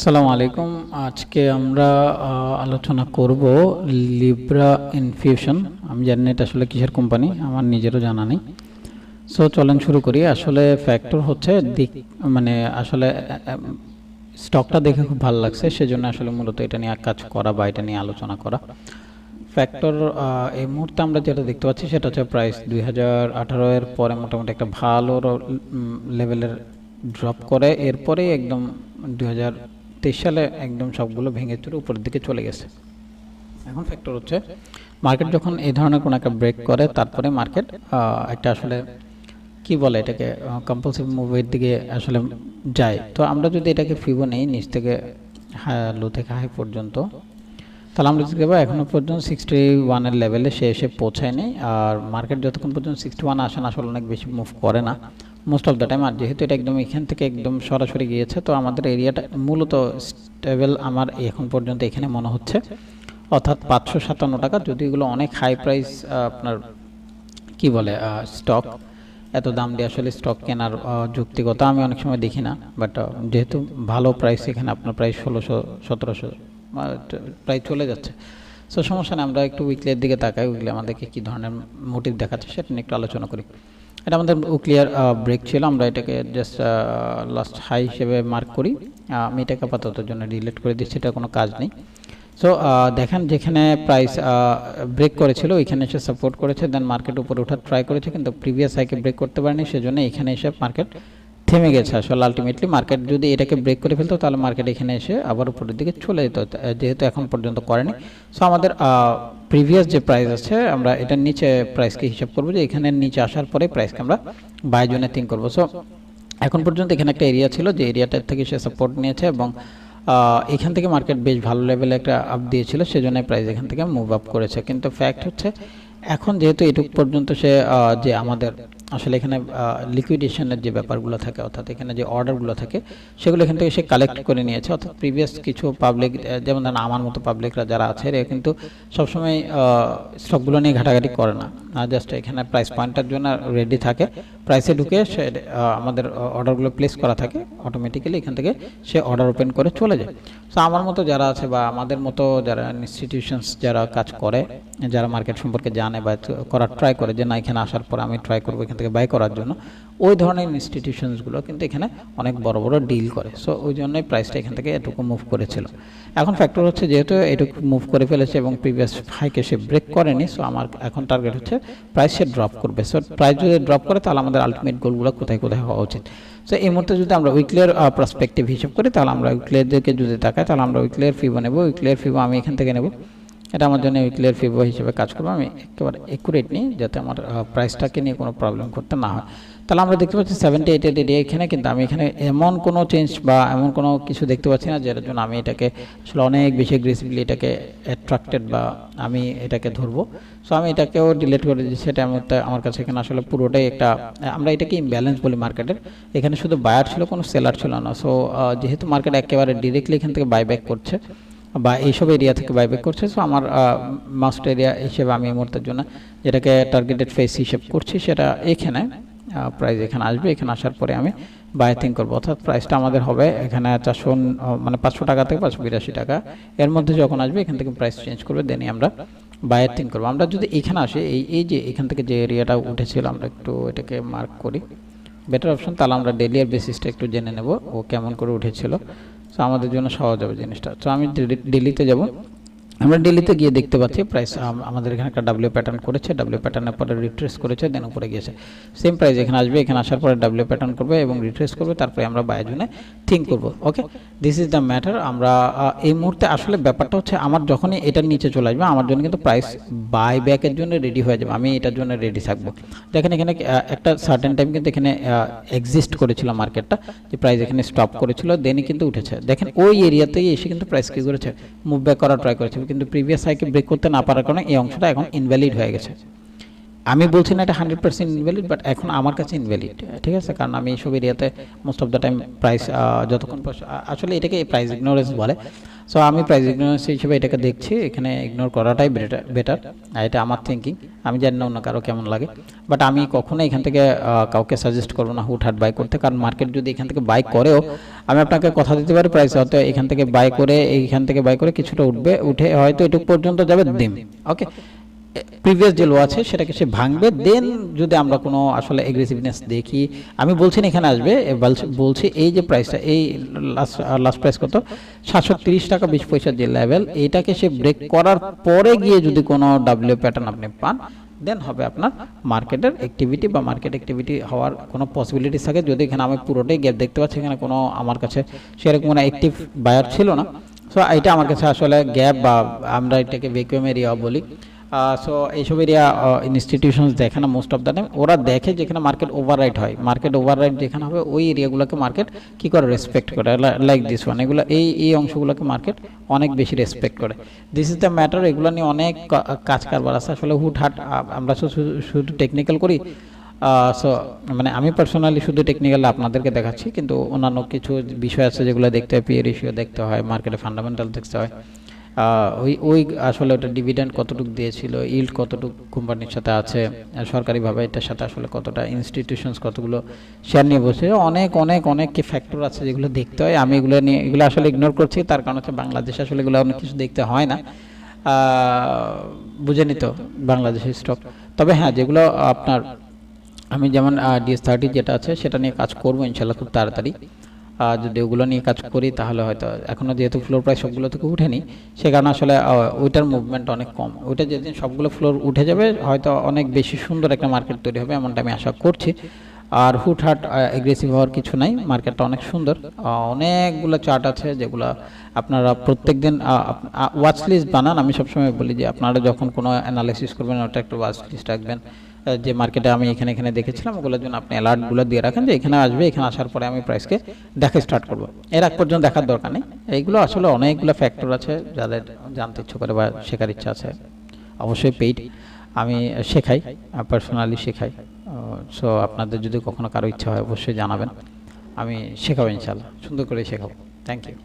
সালাম আলাইকুম। আজকে আমরা আলোচনা করব লিব্রা ইনফিউশন আমি জানি এটা আসলে কিসের কোম্পানি আমার নিজেরও জানা নেই। সো চলেন শুরু করি। আসলে ফ্যাক্টর হচ্ছে দিক মানে আসলে স্টকটা দেখে খুব ভালো লাগছে, সেজন্য আসলে মূলত এটা নিয়ে কাজ করা বা এটা নিয়ে আলোচনা করা। ফ্যাক্টর এই মুহূর্তে আমরা যেটা দেখতে পাচ্ছি, সেটা হচ্ছে প্রাইস দুই হাজার আঠারো এর পরে মোটামুটি একটা ভালো লেভেলের ড্রপ করে। এরপরেই একদম দুই হাজার তেইশ সালে একদম সবগুলো ভেঙে চুরে উপরের দিকে চলে গেছে। এখন ফ্যাক্টর হচ্ছে মার্কেট যখন এই ধরনের কোনো একটা ব্রেক করে, তারপরে মার্কেট একটা আসলে কি বলে এটাকে কম্পালসিভ মুভের দিকে আসলে যায়। তো আমরা যদি এটাকে ফিবো নেই, নিচ থেকে লো থেকে হাই পর্যন্ত, তাহলে আমরা দেখতে পাবো এখনও পর্যন্ত সিক্সটি ওয়ানের লেভেলে সে এসে পৌঁছায়নি, আর মার্কেট যতক্ষণ পর্যন্ত সিক্সটি ওয়ান আসে না, আসলে অনেক বেশি মুভ করে না। মোস্ট অফ দ্য টাইম আর যেহেতু এটা একদম এখান থেকে একদম সরাসরি গিয়েছে তো আমাদের এরিয়াটা মূলত স্টেবল আমার এখন পর্যন্ত এখানে মনে হচ্ছে। অর্থাৎ পাঁচশো সাতান্ন টাকা যদি এগুলো অনেক হাই প্রাইস আপনার কি বলে স্টক এত দাম দিয়ে আসলে স্টক কেনার আহ, যুক্তিগত আমি অনেক সময় দেখি না বাট যেহেতু ভালো প্রাইস এখানে আপনার প্রায় ষোলোশো সতেরোশো প্রায় চলে যাচ্ছে। সো সমস্যা নেই আমরা একটু উইকলির দিকে তাকাই উইকলি আমাদেরকে কী ধরনের মোটিভ দেখাচ্ছে সেটা নিয়ে একটু আলোচনা করি। এটা আমাদের ক্লিয়ার ব্রেক ছিল। আমরা এটাকে জাস্ট লাস্ট হাই হিসেবে মার্ক করি। আমি এটাকে আপাতত জন্য ডিলিট করে দিচ্ছি, এটা কোনো কাজ নেই। সো দেখেন যেখানে প্রাইস ব্রেক করেছিল, ওইখানে এসে সাপোর্ট করেছে দেন মার্কেট উপরে ওঠার ট্রাই করেছে, কিন্তু প্রিভিয়াস হাইকে ব্রেক করতে পারেনি, সেজন্য এখানে এসে মার্কেট থেমে গেছে। আসলে আলটিমেটলি মার্কেট যদি এটাকে ব্রেক করে ফেলতো, তাহলে মার্কেট এখানে এসে আবার উপরের দিকে চলে যেত, যেহেতু এখন পর্যন্ত করেনি। সো আমাদের প্রিভিয়াস যে প্রাইস আছে, আমরা এটার নিচে প্রাইসকে হিসাব করব যে এখানের নিচে আসার পরে প্রাইসকে আমরা বাই জোনে থিঙ্ক করব। সো এখন পর্যন্ত এখানে একটা এরিয়া ছিল, যে এরিয়াটার থেকে সে সাপোর্ট নিয়েছে এবং এখান থেকে মার্কেট বেশ ভালো লেভেলে একটা আপ দিয়েছিল, সেজন্য প্রাইস এখান থেকে মুভ আপ করেছে। কিন্তু ফ্যাক্ট হচ্ছে, এখন যেহেতু এটুক পর্যন্ত সে যে আমাদের আসলে এখানে লিকুইডেশনের যে ব্যাপারগুলো থাকে, অর্থাৎ এখানে যে অর্ডারগুলো থাকে, সেগুলো এখান থেকে সে কালেক্ট করে নিয়েছে। অর্থাৎ প্রিভিয়াস কিছু পাবলিক যেমন ধরেন আমার মতো পাবলিকরা যারা আছে, এরা কিন্তু সবসময় স্টকগুলো নিয়ে ঘাটাঘাটি করে না। জাস্ট এখানে প্রাইস পয়েন্টের জন্য রেডি থাকে। প্রাইসে ঢুকে সে আমাদের অর্ডারগুলো প্লেস করা থাকে। অটোমেটিক্যালি এখান থেকে সে অর্ডার ওপেন করে চলে যায়। সো আমার মতো যারা আছে বা আমাদের মতো যারা ইনস্টিটিউশনস যারা কাজ করে, যারা মার্কেট সম্পর্কে জানে বা করার ট্রাই করে যে না, এখানে আসার পর আমি ট্রাই করব, এখান থেকে বাই করার জন্য। ওই ধরনের ইনস্টিটিউশনসগুলো কিন্তু এখানে অনেক বড় বড় ডিল করে। সো ওই জন্যই প্রাইসটা এখান থেকে এটুকু মুভ করেছিল। এখন ফ্যাক্টর হচ্ছে যেহেতু এটুকু মুভ করে ফেলেছে এবং প্রিভিয়াস হাইকে সে ব্রেক করেনি সো আমার এখন টার্গেট হচ্ছে প্রাইস সে ড্রপ করবে। সো প্রাইস যদি ড্রপ করে, তাহলে আমাদের আলটিমেট গোলগুলো কোথায় কোথায় হওয়া উচিত। সো এই মুহূর্তে যদি আমরা উইকলিয়ার পার্সপেক্টিভ হিসাব করি, তাহলে আমরা উইকলিয়ার দিকে যদি তাকাই, তাহলে আমরা উইকলিয়ার ফিবো নেব উইকলিয়ার ফিবো আমি এখান থেকে নেব। এটা আমার জন্য উইকলিয়ার ফিবো হিসেবে কাজ করব। আমি একেবারে একুরেট নিই, যাতে আমার প্রাইসটাকে নিয়ে কোনো প্রবলেম করতে না হয়। তাহলে আমরা দেখতে পাচ্ছি সেভেন্টি এইটের এরিয়া এখানে, কিন্তু আমি এখানে এমন কোনো চেঞ্জ বা এমন কোনো কিছু দেখতে পাচ্ছি না, যেটার জন্য আমি এটাকে আসলে অনেক বেশি অ্যাগ্রেসিভলি এটাকে অ্যাট্রাক্টেড বা আমি এটাকে ধরবো। সো আমি এটাকেও ডিলিট করে দিচ্ছি আমার আমার কাছে এখানে আসলে পুরোটাই একটা, আমরা এটাকে ইমব্যালেন্স বলি মার্কেটের এখানে শুধু বায়ার ছিল, কোনো সেলার ছিল না। সো যেহেতু মার্কেট একেবারে ডিরেক্টলি এখান থেকে বাইব্যাক করছে, বা এইসব এরিয়া থেকে বাইব্যাক করছে সো আমার মাস্ট এরিয়া হিসেবে আমি এই মুহূর্তের জন্য যেটাকে টার্গেটেড ফেস হিসেব করছি, সেটা এখানে। প্রাইস এখানে আসবে। এখানে আসার পরে আমি বাই থিঙ্ক করব। অর্থাৎ প্রাইসটা আমাদের হবে এখানে চারশো মানে পাঁচশো টাকা থেকে পাঁচশো বিরাশি টাকা। এর মধ্যে যখন আসবে এখান থেকে প্রাইস চেঞ্জ করবে দেনই আমরা থিঙ্ক করব। আমরা যদি এখানে আসি, এই এই যে এখান থেকে যে এরিয়াটা উঠেছিল, আমরা একটু এটাকে মার্ক করি। বেটার অপশন তাহলে আমরা ডেলি আর বেসিসটা একটু জেনে নেব, ও কেমন করে উঠেছিল। সো আমাদের জন্য সহজ হবে জিনিসটা। তো আমি ডেলিতে যাব। আমরা ডেলিতে গিয়ে দেখতে পাচ্ছি প্রাইস আমাদের এখানে একটা ডাব্লিউ প্যাটার্ন করেছে ডাব্লিউ প্যাটার্নের পরে রিট্রেস করেছে দেন উপরে গিয়েছে। সেম প্রাইস এখানে আসবে এখানে আসার পরে ডাব্লিউ প্যাটার্ন করবে এবং রিট্রেস করবে তারপরে আমরা বাই জন্য থিঙ্ক করব okay this is the matter আমরা এই মুহূর্তে আসলে ব্যাপারটা হচ্ছে আমার যখনই এটার নিচে চলে আসবে আমার জন্য কিন্তু প্রাইস বাই ব্যাকের জন্য রেডি হয়ে যাবে আমি এটার জন্য রেডি থাকব। দেখেন এখানে একটা সার্টেন টাইম কিন্তু এখানে এক্সিস্ট করেছিল মার্কেটটা যে প্রাইস এখানে স্টপ করেছিল দেনই কিন্তু উঠেছে। দেখেন ওই এরিয়াতেই এসে কিন্তু প্রাইস কী করেছে? মুভ ব্যাক করার ট্রাই করেছে কিন্তু প্রিভিয়াস হাইকে ব্রেক করতে না পারার কারণে এই অংশটা এখন ইনভ্যালিড হয়ে গেছে। আমি বলছি না এটা হান্ড্রেড পার্সেন্ট ইনভ্যালিড বাট এখন আমার কাছে ইনভ্যালিড ঠিক আছে? কারণ আমি এইসব এরিয়াতে most of the time price যতক্ষণ আসলে এটাকে প্রাইস ইগনোরেন্স বলে। সো আমি প্রাইস ইগনোরেন্স হিসেবে এটাকে দেখছি, এখানে ইগনোর করাটাই বেটার বেটার এটা আমার থিঙ্কিং আমি জানি না অন্য কারও কেমন লাগে বাট আমি কখনো এখান থেকে কাউকে সাজেস্ট করব না হুট হাট বাই করতে, কারণ মার্কেট যদি এখান থেকে বাই করেও, আমি আপনাকে কথা দিতে পারি প্রাইস হয়তো এখান থেকে বাই করে, এইখান থেকে বাই করে কিছুটা উঠবে, উঠে হয়তো এটুকু পর্যন্ত যাবে দিম ওকে প্রিভিয়াস যে লো আছে, সেটাকে সে ভাঙবে দেন যদি আমরা কোনো আসলে এগ্রেসিভনেস দেখি, আমি বলছি না এখানে আসবে বলছি- বলছি এই যে প্রাইসটা এই লাস্ট লাস্ট প্রাইস কত? সাতশো তিরিশ টাকা বিশ পয়সার যে লেভেল এটাকে সে ব্রেক করার পরে গিয়ে যদি কোনো ডাব্লিউ প্যাটার্ন আপনি পান দেন হবে আপনার মার্কেটের অ্যাক্টিভিটি বা মার্কেট অ্যাক্টিভিটি হওয়ার কোনো পসিবিলিটি থাকে। যদি এখানে আমি পুরোটাই গ্যাপ দেখতে পাচ্ছি, এখানে কোনো আমার কাছে সেরকম কোনো অ্যাক্টিভ বায়ার ছিল না। সো এটা আমার কাছে আসলে গ্যাপ বা আমরা এটাকে ভেকুয়াম এরিয়া বলি। সো এইসব এরিয়া ইনস্টিটিউশনস দেখে না মোস্ট অফ দ্য টাইম ওরা দেখে যেখানে মার্কেট ওভাররাইট হয়। মার্কেট ওভাররাইট যেখানে হবে, ওই এরিয়াগুলোকে মার্কেট কী করে রেসপেক্ট করে? লাইক দিস ওয়ান এগুলো, এই এই অংশগুলোকে মার্কেট অনেক বেশি রেসপেক্ট করে। দিস ইজ দ্য ম্যাটার এগুলো নিয়ে অনেক কাজ কারবার আছে। আসলে হুট হাট আমরা শুধু টেকনিক্যাল করি। সো মানে আমি পার্সোনালি শুধু টেকনিক্যাল আপনাদেরকে দেখাচ্ছি। কিন্তু অন্যান্য কিছু বিষয় আছে যেগুলো দেখতে হয় পিএ রেশিও দেখতে হয় মার্কেটে ফান্ডামেন্টাল দেখতে হয়। ওই ওই আসলে ওটা ডিভিডেন্ড কতটুকু দিয়েছিল ইল্ড কতটুকু কোম্পানির সাথে আছে সরকারিভাবে এটার সাথে আসলে কতটা ইনস্টিটিউশনস কতগুলো শেয়ার নিয়ে বসে, অনেক অনেক অনেক কি ফ্যাক্টর আছে যেগুলো দেখতে হয়, আমি এগুলো নিয়ে, এগুলো আসলে ইগনোর করছি, তার কারণ হচ্ছে বাংলাদেশে আসলে এগুলো অনেক কিছু দেখতে হয় না। বুঝে নিত বাংলাদেশের স্টক তবে হ্যাঁ যেগুলো আপনার, আমি যেমন ডিএস থার্টি যেটা আছে, সেটা নিয়ে কাজ করব ইনশাল্লাহ খুব তাড়াতাড়ি। যদি ওগুলো নিয়ে কাজ করি তাহলে হয়তো এখনও যেহেতু ফ্লোর প্রায় সবগুলো থেকে উঠেনি, সে কারণে আসলে ওইটার মুভমেন্ট অনেক কম। ওইটা যেদিন সবগুলো ফ্লোর উঠে যাবে, হয়তো অনেক বেশি সুন্দর একটা মার্কেট তৈরি হবে, এমনটা আমি আশা করছি। আর হুটহাট এগ্রেসিভ হওয়ার কিছু নাই। মার্কেটটা অনেক সুন্দর। অনেকগুলো চার্ট আছে যেগুলো আপনারা প্রত্যেক দিন ওয়াচ লিস্ট বানান। আমি সবসময় বলি যে আপনারা যখন কোনো অ্যানালাইসিস করবেন, ওটা একটু ওয়াচ লিস্ট রাখবেন। যে মার্কেটে আমি এখানে এখানে দেখেছিলাম, ওগুলোর জন্য আপনি অ্যালার্টগুলো দিয়ে রাখেন যে এখানে আসবে, এখানে আসার পরে আমি প্রাইসকে দেখা স্টার্ট করব। এর আগ পর্যন্ত দেখার দরকার নেই। এইগুলো আসলে অনেকগুলো ফ্যাক্টর আছে যাদের জানতে ইচ্ছে করে বা শেখার ইচ্ছা আছে। অবশ্যই পেইড আমি শেখাই পার্সোনালি শেখাই। সো আপনাদের যদি কখনো কারও ইচ্ছা হয়, অবশ্যই জানাবেন। আমি শেখাবো ইনশাল্লাহ সুন্দর করে শেখাবো। Thank you